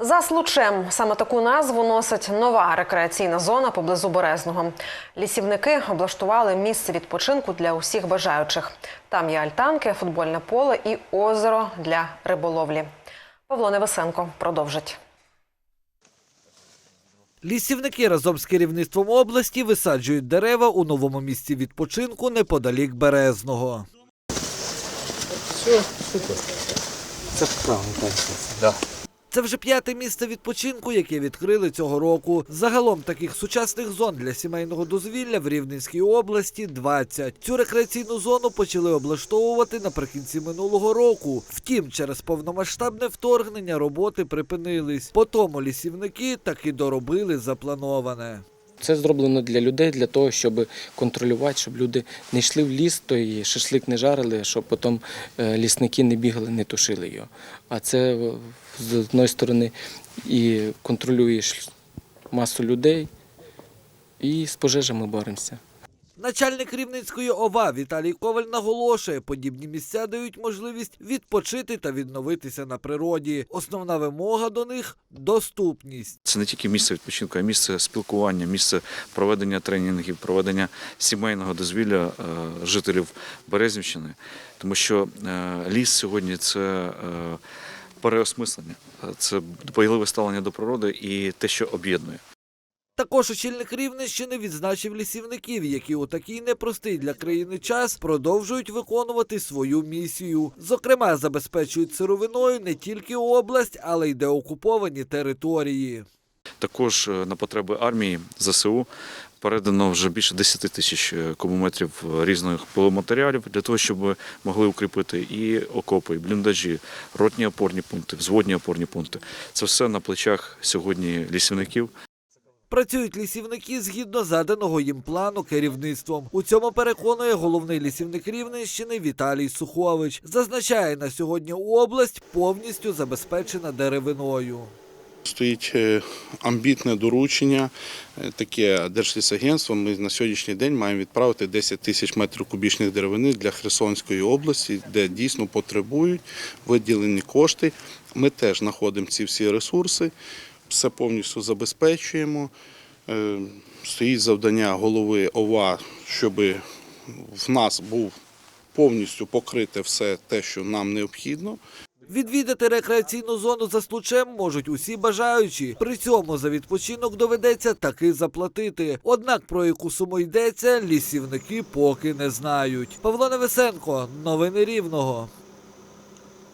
За случем саме таку назву носить нова рекреаційна зона поблизу Березного. Лісівники облаштували місце відпочинку для усіх бажаючих. Там є альтанки, футбольне поле і озеро для риболовлі. Павло Невесенко продовжить. Лісівники разом з керівництвом області висаджують дерева у новому місці відпочинку неподалік Березного. Це правильно, так. Це вже п'яте місце відпочинку, яке відкрили цього року. Загалом таких сучасних зон для сімейного дозвілля в Рівненській області 20. Цю рекреаційну зону почали облаштовувати наприкінці минулого року. Втім, через повномасштабне вторгнення роботи припинились. Потому лісівники таки доробили заплановане. Це зроблено для людей, для того, щоб контролювати, щоб люди не йшли в ліс, то і шашлик не жарили, щоб потім е, лісники не бігали, не тушили його. А це е, з одної сторони і контролюєш масу людей, і з пожежами боремося. Начальник Рівненської ОВА Віталій Коваль наголошує, подібні місця дають можливість відпочити та відновитися на природі. Основна вимога до них доступність. Це не тільки місце відпочинку, а місце спілкування, місце проведення тренінгів, проведення сімейного дозвілля е, жителів Березівщини. Тому що е, ліс сьогодні це е, переосмислення, це дбайливе ставлення до природи і те, що об'єднує. Також очільник Рівненщини відзначив лісівників, які у такий непростий для країни час продовжують виконувати свою місію. Зокрема, забезпечують сировиною не тільки область, але й деокуповані території. Також е, на потреби армії ЗСУ передано вже більше 10 тисяч е, кубометрів різних пиломатеріалів для того, щоб могли укріпити і окопи, і бліндажі, ротні опорні пункти, взводні опорні пункти. Це все на плечах сьогодні лісівників. Працюють лісівники згідно заданого їм плану керівництвом. У цьому переконує головний лісівник Рівненщини Віталій Сухович. Зазначає, на сьогодні область повністю забезпечена деревиною. Стоїть е, амбітне доручення, е, таке Держлісагентство. Ми на сьогоднішній день маємо відправити 10 тисяч метрів кубічних деревини для Херсонської області, де дійсно потребують виділені кошти. Ми теж знаходимо ці всі ресурси, все повністю забезпечуємо. Е, Стоїть завдання голови ОВА, щоб в нас був повністю покрите все те, що нам необхідно. Відвідати рекреаційну зону за случем можуть усі бажаючі. При цьому за відпочинок доведеться таки заплатити. Однак про яку суму йдеться, лісівники поки не знають. Павло Невесенко, новини Рівного.